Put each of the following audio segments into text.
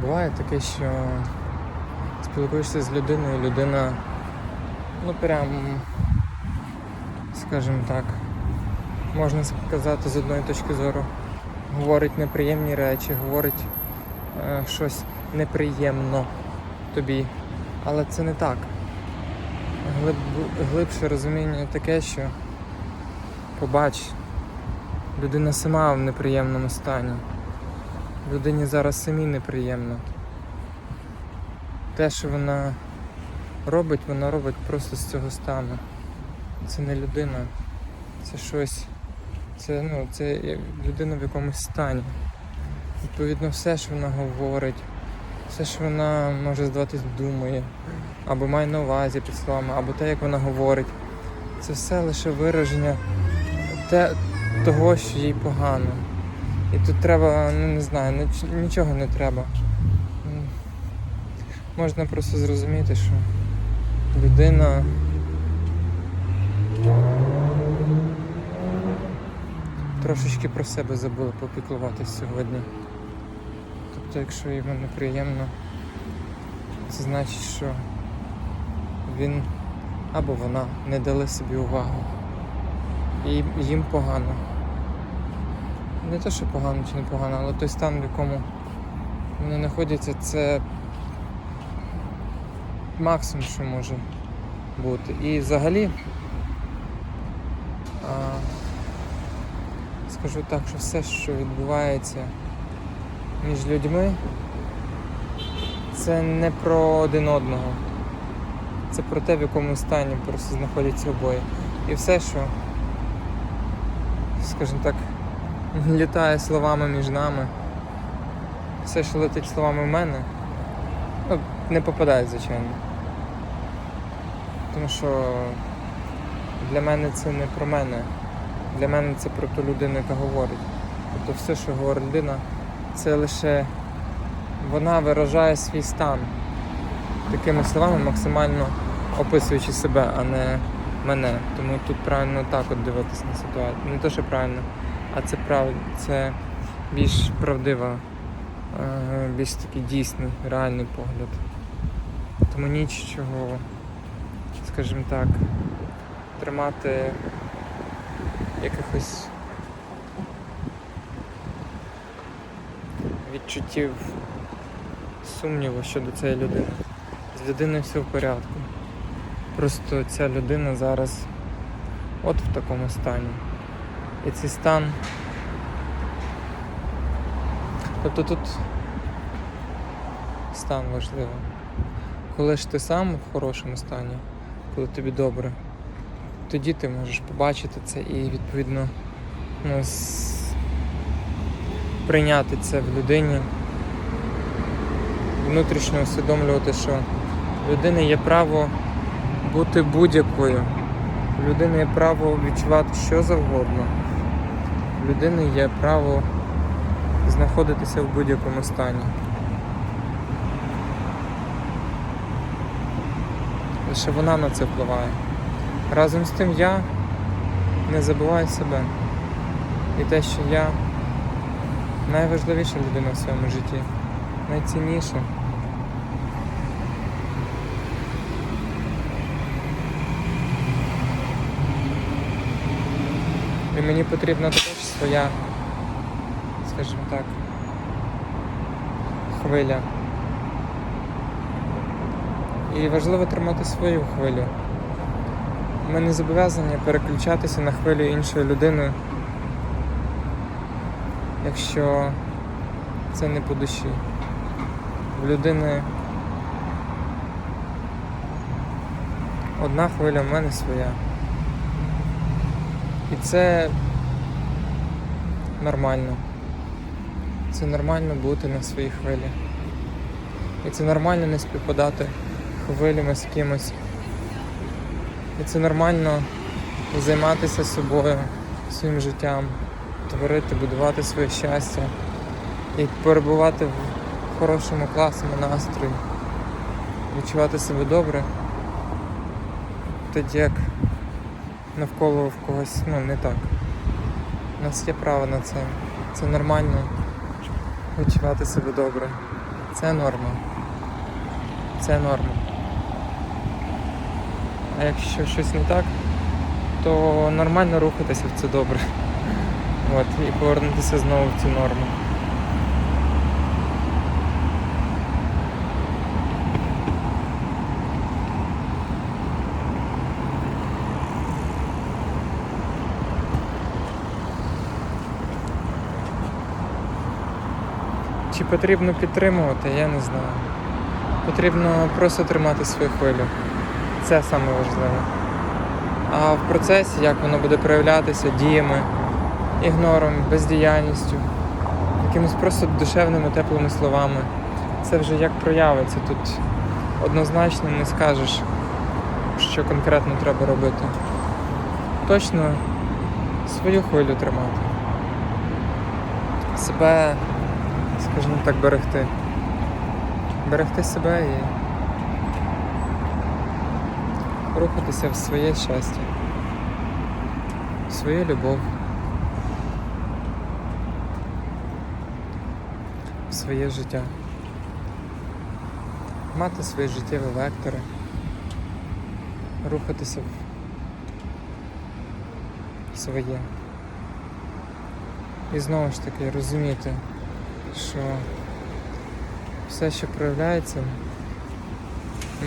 Буває таке, що спілкуєшся з людиною, людина, ну прям, скажімо так, можна сказати з одної точки зору, говорить неприємні речі, говорить е, щось неприємно тобі. Але це не так. Глиб, глибше розуміння таке, що побач, людина сама в неприємному стані. Людині зараз самі неприємно. Те, що вона робить, вона робить просто з цього стану. Це не людина, це щось. Це, ну, це людина в якомусь стані. Відповідно, все, що вона говорить, все, що вона може здаватись, думає, або має на увазі під словами, або те, як вона говорить, це все лише вираження те, того, що їй погано. І тут треба, ну не знаю, нічого не треба. Можна просто зрозуміти, що людина трошечки про себе забула попіклуватись сьогодні. Тобто, якщо йому неприємно, це значить, що він або вона не дали собі увагу. І їм погано. Не те, що погано чи не погано, але той стан, в якому вони знаходяться, це максимум, що може бути. І взагалі, а, скажу так, що все, що відбувається між людьми, це не про один одного. Це про те, в якому стані просто знаходяться обоє. І все, що, скажімо так, літає словами між нами. Все, що летить словами в мене, ну, не попадає, звичайно. Тому що для мене це не про мене. Для мене це про ту людину, яка говорить. Тобто все, що говорить людина, це лише вона виражає свій стан такими словами, максимально описуючи себе, а не мене. Тому тут правильно так от дивитися на ситуацію. Не те, що правильно, а це прав... це більш правдива, е, більш такий дійсний, реальний погляд. Тому нічого, скажімо так, тримати якихось відчуттів сумніву щодо цієї людини. З людиною все в порядку. Просто ця людина зараз от в такому стані. І цей стан. Тобто тут стан важливий. Коли ж ти сам в хорошому стані, коли тобі добре, тоді ти можеш побачити це і відповідно ну, прийняти це в людині, внутрішньо усвідомлювати, що в людини є право бути будь-якою. У людини є право відчувати що завгодно. Людини є право знаходитися в будь-якому стані. Лише вона на це впливає. Разом з тим я не забуваю себе. І те, що я найважливіша людина в своєму житті, найцінніша. І мені потрібна також своя, скажімо так, хвиля. І важливо тримати свою хвилю. Ми не зобов'язані переключатися на хвилю іншої людини, якщо це не по душі. В людини одна хвиля, в мене своя. І це нормально. Це нормально бути на своїй хвилі. І це нормально не співпадати хвилями з кимось. І це нормально займатися собою, своїм життям, творити, будувати своє щастя і перебувати в хорошому, класному настрої, відчувати себе добре, тоді як навколо в когось ну, не так. У нас є право на це. Це нормально відчувати себе добре. Це норма. Це норма. А якщо щось не так, то нормально рухатися в це добре. От, і повернутися знову в цю норму. Чи потрібно підтримувати, я не знаю. Потрібно просто тримати свою хвилю. Це саме важливе. А в процесі, як воно буде проявлятися діями, ігнором, бездіяльністю, якимись просто душевними теплими словами, це вже як проявиться. Тут однозначно не скажеш, що конкретно треба робити. Точно свою хвилю тримати. Себе, скажімо так, берегти. Берегти себе і рухатися в своє щастя, в свою любов, в своє життя, мати свої життєві вектори, рухатися в своє. І знову ж таки розуміти, що все, що проявляється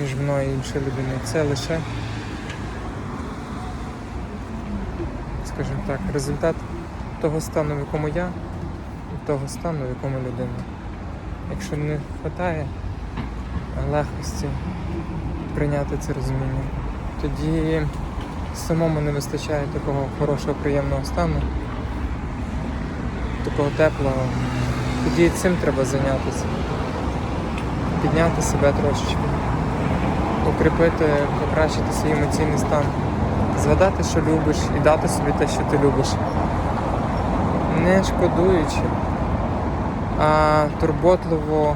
між мною і іншою людиною, це лише, скажімо так, результат того стану, в якому я, і того стану, в якому людина. Якщо не вистачає легкості прийняти це розуміння, тоді самому не вистачає такого хорошого, приємного стану, такого теплого. Тоді цим треба зайнятися. Підняти себе трошечки, укріпити, покращити свій емоційний стан, згадати, що любиш, і дати собі те, що ти любиш. Не шкодуючи, а турботливо.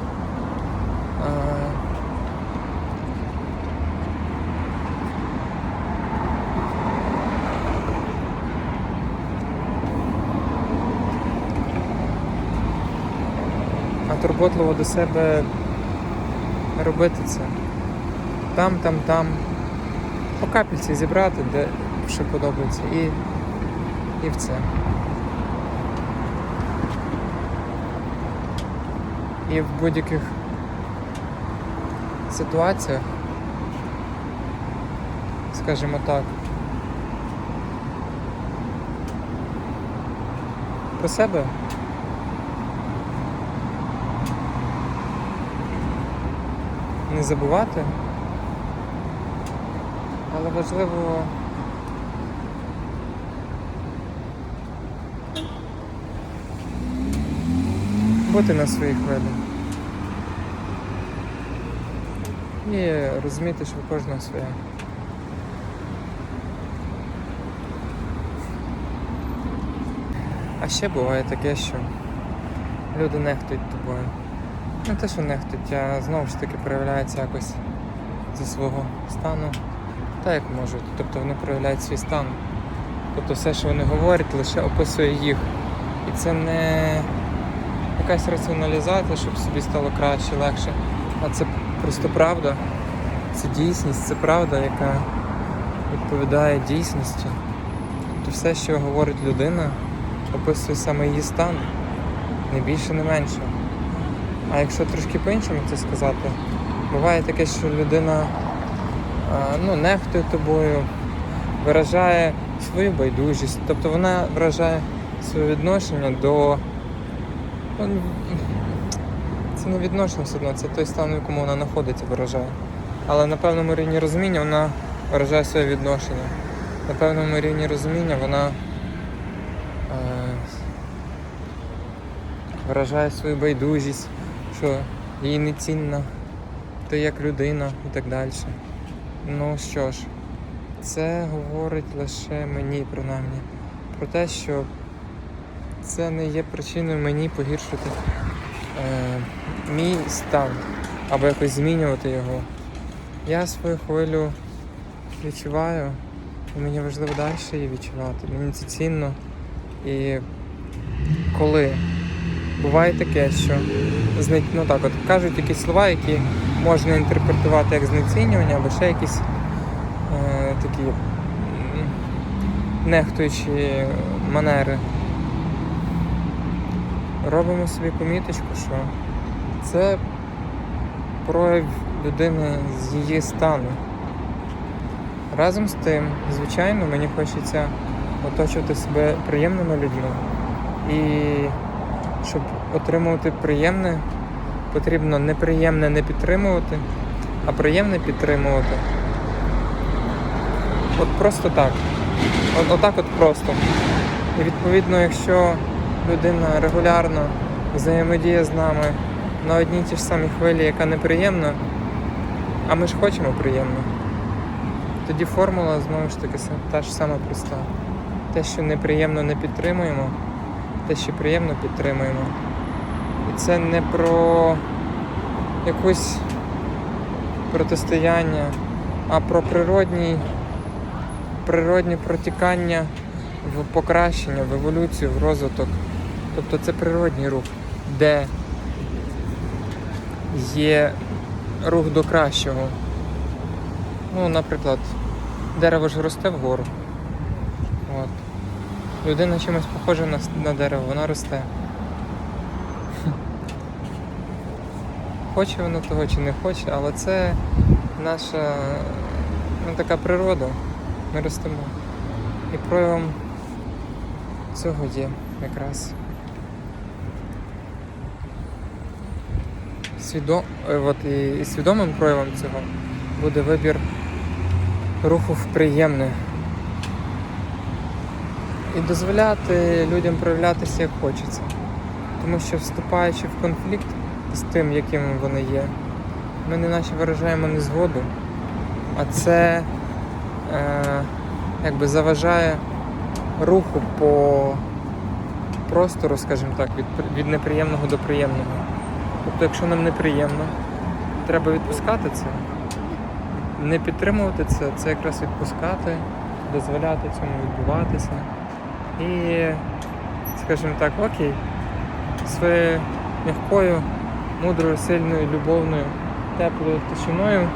Турботливо до себе робити це. Там, там, там. По капельці зібрати, де що подобається, і, і в це. І в будь-яких ситуаціях, скажімо так, про себе не забувати. Але важливо бути на своїй хвилі. І розуміти, що в кожного своє. А ще буває таке, що люди нехтують тобою. Не те, що нехтують, а знову ж таки проявляється якось зі свого стану, та як можуть. Тобто вони проявляють свій стан. Тобто все, що вони говорять, лише описує їх. І це не якась раціоналізація, щоб собі стало краще, легше. А це просто правда. Це дійсність, це правда, яка відповідає дійсності. Тобто все, що говорить людина, описує саме її стан, не більше, не менше. А якщо трошки по-іншому це сказати, буває таке, що людина ну, нехтує тобою, виражає свою байдужість, тобто вона виражає своє відношення до. Ну, це не відношення все одно, це той стан, в якому вона знаходиться, виражає. Але на певному рівні розуміння вона виражає своє відношення. На певному рівні розуміння вона е, виражає свою байдужість, що їй не цінна, ти як людина і так далі. Ну що ж, це говорить лише мені, принаймні, про те, що це не є причиною мені погіршити е, мій стан або якось змінювати його. Я свою хвилю відчуваю, і мені важливо далі її відчувати. Мені це цінно. І коли буває таке, що ну так, от кажуть якісь слова, які можна інтерпретувати як знецінювання, або ще якісь е, такі нехтуючі манери. Робимо собі поміточку, що це прояв людини з її стану. Разом з тим, звичайно, мені хочеться оточувати себе приємними людьми. І щоб отримувати приємне, потрібно неприємне не підтримувати, а приємне підтримувати. От просто так. От, отак от просто. І відповідно, якщо людина регулярно взаємодіє з нами на одній ті ж самій хвилі, яка неприємна, а ми ж хочемо приємно, тоді формула знову ж таки та ж сама проста. Те, що неприємно не підтримуємо, те, що приємно підтримуємо. І це не про якусь протистояння, а про природній, природні протікання в покращення, в еволюцію, в розвиток. Тобто це природній рух, де є рух до кращого. Ну, наприклад, дерево ж росте вгору. Людина чимось похожа на, на дерево, вона росте. Хоче вона того чи не хоче, але це наша ну, така природа. Ми ростемо. І проявом цього є якраз. Свідом... е, От і свідомим проявом цього буде вибір руху в приємне. І дозволяти людям проявлятися як хочеться. Тому що вступаючи в конфлікт з тим, яким вони є, ми не наче виражаємо незгоду, а це е, якби заважає руху по простору, скажімо так, від, від неприємного до приємного. Тобто, якщо нам неприємно, треба відпускати це. Не підтримувати це, це якраз відпускати, дозволяти цьому відбуватися. І, скажімо так, окей, своєю м'якою, мудрою, сильною, любовною, теплою тишиною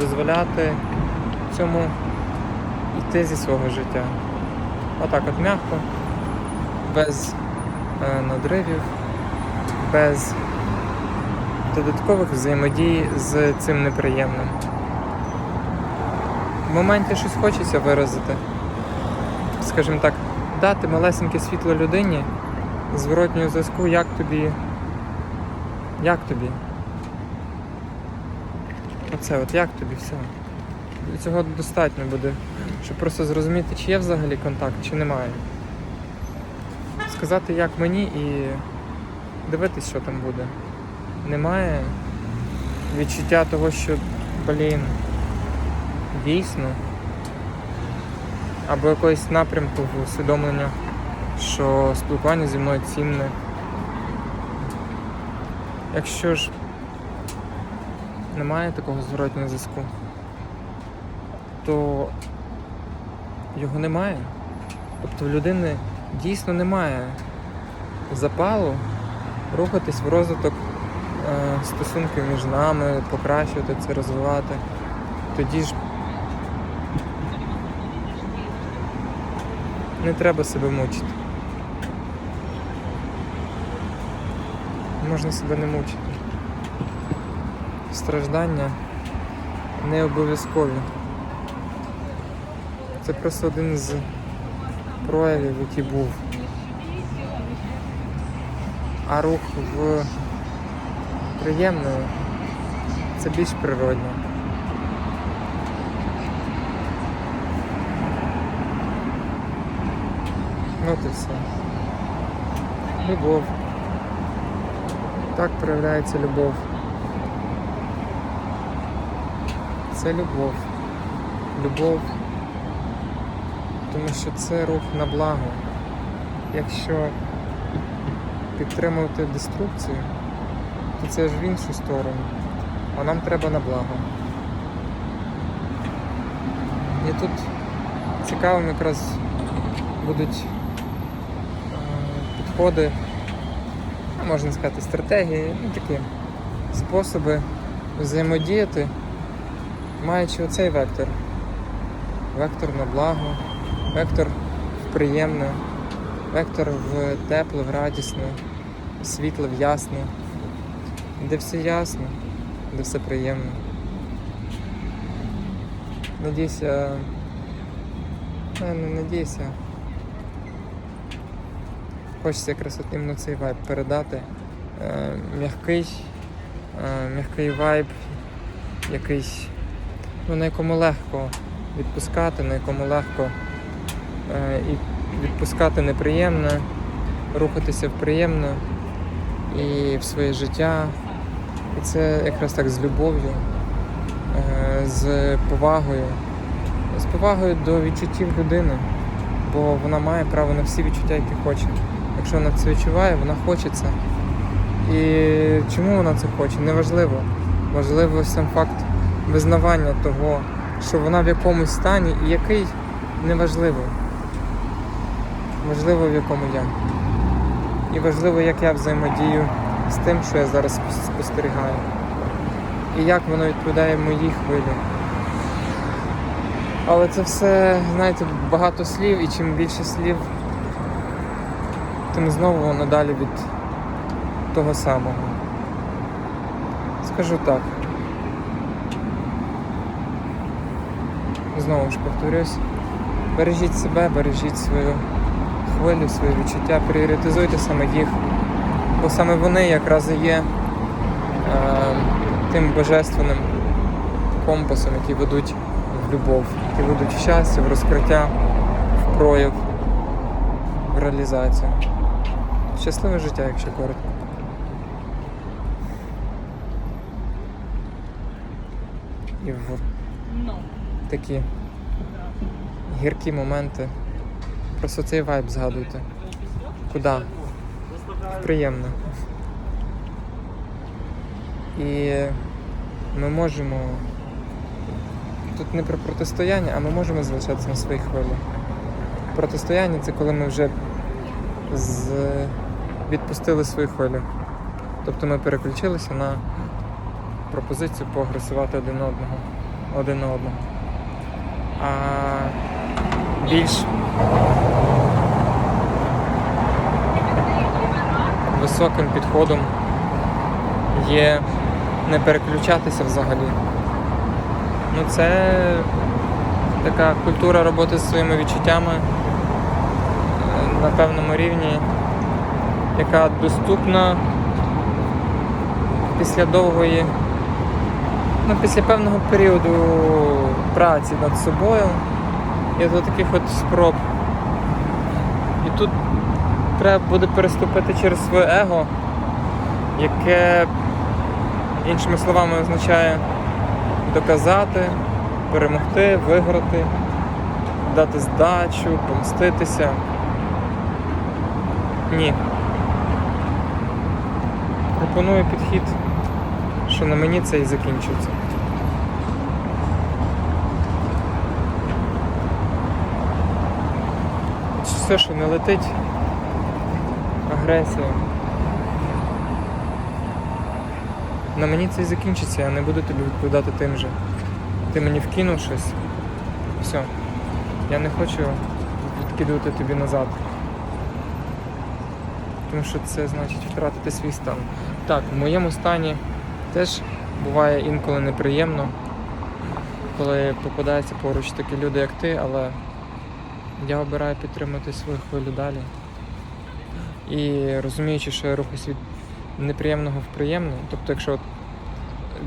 дозволяти цьому йти зі свого життя. Отак от м'яко, без е, надривів, без додаткових взаємодій з цим неприємним. В моменті щось хочеться виразити, скажімо так, дати малесеньке світло людині зворотнього зв'язку, як тобі. Як тобі? Оце от як тобі все. І цього достатньо буде, щоб просто зрозуміти, чи є взагалі контакт, чи немає. Сказати, як мені, і дивитись, що там буде. Немає відчуття того, що, блін, дійсно. Або якогось напрямку в усвідомлення, що спілкування зі мною цінне. Якщо ж немає такого зворотнього зв'язку, то його немає. Тобто в людини дійсно немає запалу рухатись в розвиток е, стосунків між нами, покращувати це, розвивати. Тоді ж не треба себе мучити. Можна себе не мучити. Страждання не обов'язкові. Це просто один з проявів, який був. А рух в приємне це більш природно. Ну от і все. Любов. Так проявляється любов. Це любов. Любов. Тому що це рух на благо. Якщо підтримувати деструкцію, то це ж в іншу сторону. А нам треба на благо. І тут цікавим якраз будуть підходи, можна сказати, стратегії, ну такі способи взаємодіяти, маючи оцей вектор. Вектор на благо, вектор в приємне, вектор в тепле, в радісне, в світле, в ясне, де все ясно, де все приємно. Надійся. Не, не надійся. Хочеться якраз от іменно цей вайб передати. Е, м'який, е, м'який вайб, якийсь, ну, на якому легко відпускати, на якому легко е, і відпускати неприємне, рухатися в приємне і в своє життя. І це якраз так з любов'ю, е, з повагою, з повагою до відчуттів людини, бо вона має право на всі відчуття, які хоче. Якщо вона це відчуває, вона хоче це. І чому вона це хоче? Неважливо. Важливо сам факт визнавання того, що вона в якомусь стані і який неважливо. Важливо в якому я. І важливо, як я взаємодію з тим, що я зараз спостерігаю. І як воно відповідає моїй хвилі. Але це все, знаєте, багато слів, і чим більше слів, тим знову воно далі від того самого. Скажу так. Знову ж повторюсь, бережіть себе, бережіть свою хвилю, свої відчуття, пріоритизуйте саме їх, бо саме вони якраз і є е, тим божественним компасом, які ведуть в любов, які ведуть в щастя, в розкриття, в прояв, в реалізацію. Щасливе життя, якщо коротко. І в Ну. такі гіркі моменти. Просто цей вайб згадуйте. Куди? Приємно. І ми можемо. Тут не про протистояння, а ми можемо залишатися на своїй хвилі. Протистояння це коли ми вже з... відпустили свою хвилю. Тобто ми переключилися на пропозицію поагресувати один одного, один на одного. А більш високим підходом є не переключатися взагалі. Ну це така культура роботи зі своїми відчуттями е, на певному рівні, яка доступна після довгої, ну після певного періоду праці над собою і до таких от спроб. І тут треба буде переступити через своє его, яке, іншими словами, означає доказати, перемогти, виграти, дати здачу, помститися. Ні. Пропоную підхід, що на мені це і закінчується. Все, що не летить, агресія. На мені це і закінчиться, я не буду тобі відповідати тим же. Ти мені вкинув щось. Все. Я не хочу відкидувати тобі назад. Тому що це значить втратити свій стан. Так, в моєму стані теж буває інколи неприємно, коли попадаються поруч такі люди, як ти, але я обираю підтримати свою хвилю далі. І розуміючи, що я рухаюсь від неприємного в приємне, тобто, якщо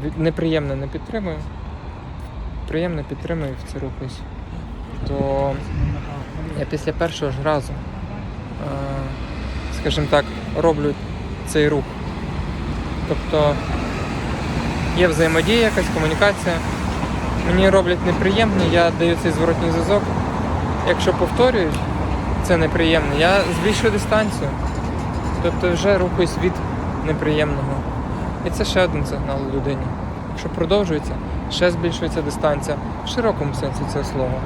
від- неприємне не підтримую, приємне підтримую в це рухаюсь, то я після першого ж разу, е, скажімо так, роблю цей рух. Тобто є взаємодія, якась комунікація. Мені роблять неприємне, я даю цей зворотній зв'язок. Якщо повторюють, це неприємне, я збільшую дистанцію. Тобто вже рухаюсь від неприємного. І це ще один сигнал людині. Якщо продовжується, ще збільшується дистанція в широкому сенсі цього слова.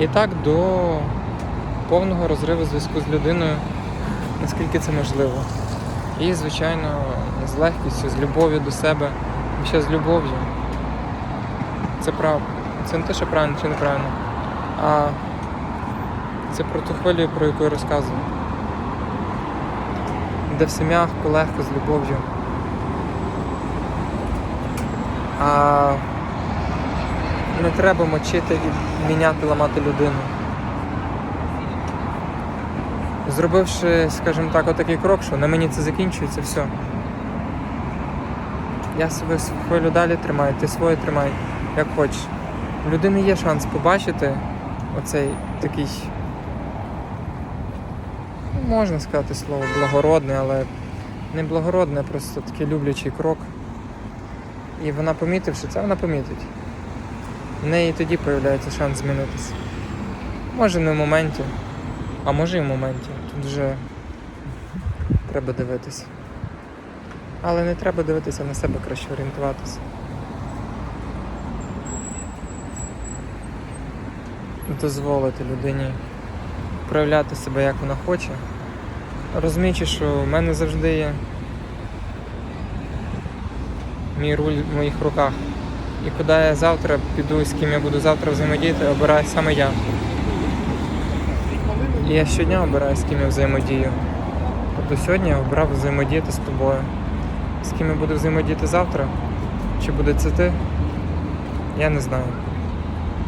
І так до повного розриву зв'язку з людиною наскільки це можливо. І, звичайно, з легкістю, з любов'ю до себе, і ще з любов'ю. Це прав... Це не те, що правильно чи неправильно, а це про ту хвилю, про яку я розказую. Де все м'яко, легко, з любов'ю. А не треба мочити і міняти, ламати людину. Зробивши, скажімо так, отакий крок, що на мені це закінчується, все. Я себе хвилю далі тримаю, ти своє тримай, як хочеш. У людини є шанс побачити оцей такий, ну, можна сказати слово, благородний, але не благородний, просто такий люблячий крок. І вона помітивши це, вона помітить. В неї тоді з'являється шанс змінитися. Може не в моменті, а може і в моменті. Вже треба дивитися. Але не треба дивитися на себе, краще орієнтуватися. Дозволити людині проявляти себе як вона хоче, розуміючи, що в мене завжди є мій руль в моїх руках. І куди я завтра піду, з ким я буду завтра взаємодіяти, обираю саме я. І я щодня обираю, з ким я взаємодію. Тобто сьогодні я обрав взаємодіяти з тобою. З ким я буду взаємодіяти завтра, чи буде це ти, я не знаю.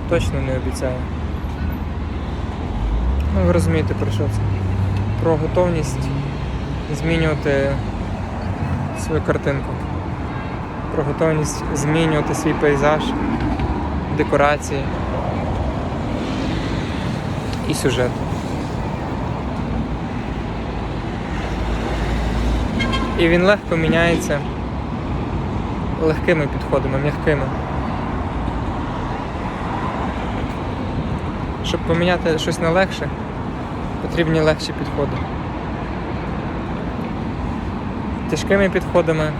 Точно не обіцяю. Ну, ви розумієте про що це? Про готовність змінювати свою картинку. Про готовність змінювати свій пейзаж, декорації і сюжет. І він легко міняється легкими підходами, м'якими. Щоб поміняти щось на легше, потрібні легші підходи. Тяжкими підходами.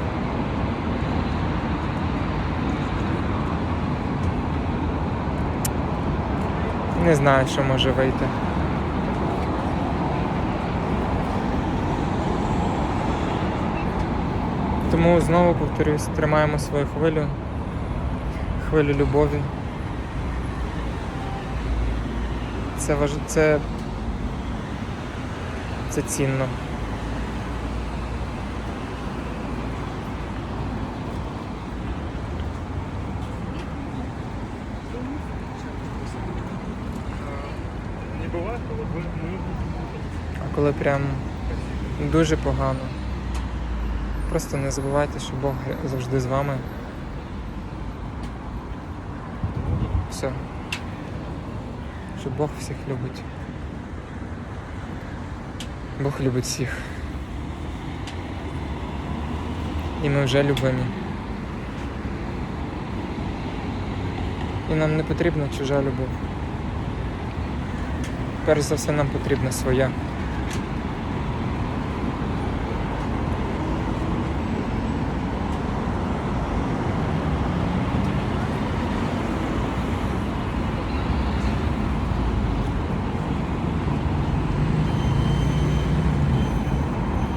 Не знаю, що може вийти. Тому знову повторюсь, тримаємо свою хвилю, хвилю любові. Це важ... це... це цінно. Не бывает, вот мы, мы А коли прям дуже погано. Просто не забувайте, що Бог завжди з вами. Все. Що Бог всіх любить. Бог любить всіх. І ми вже любимі. І нам не потрібна чужа любов. Перш за все нам потрібна своя.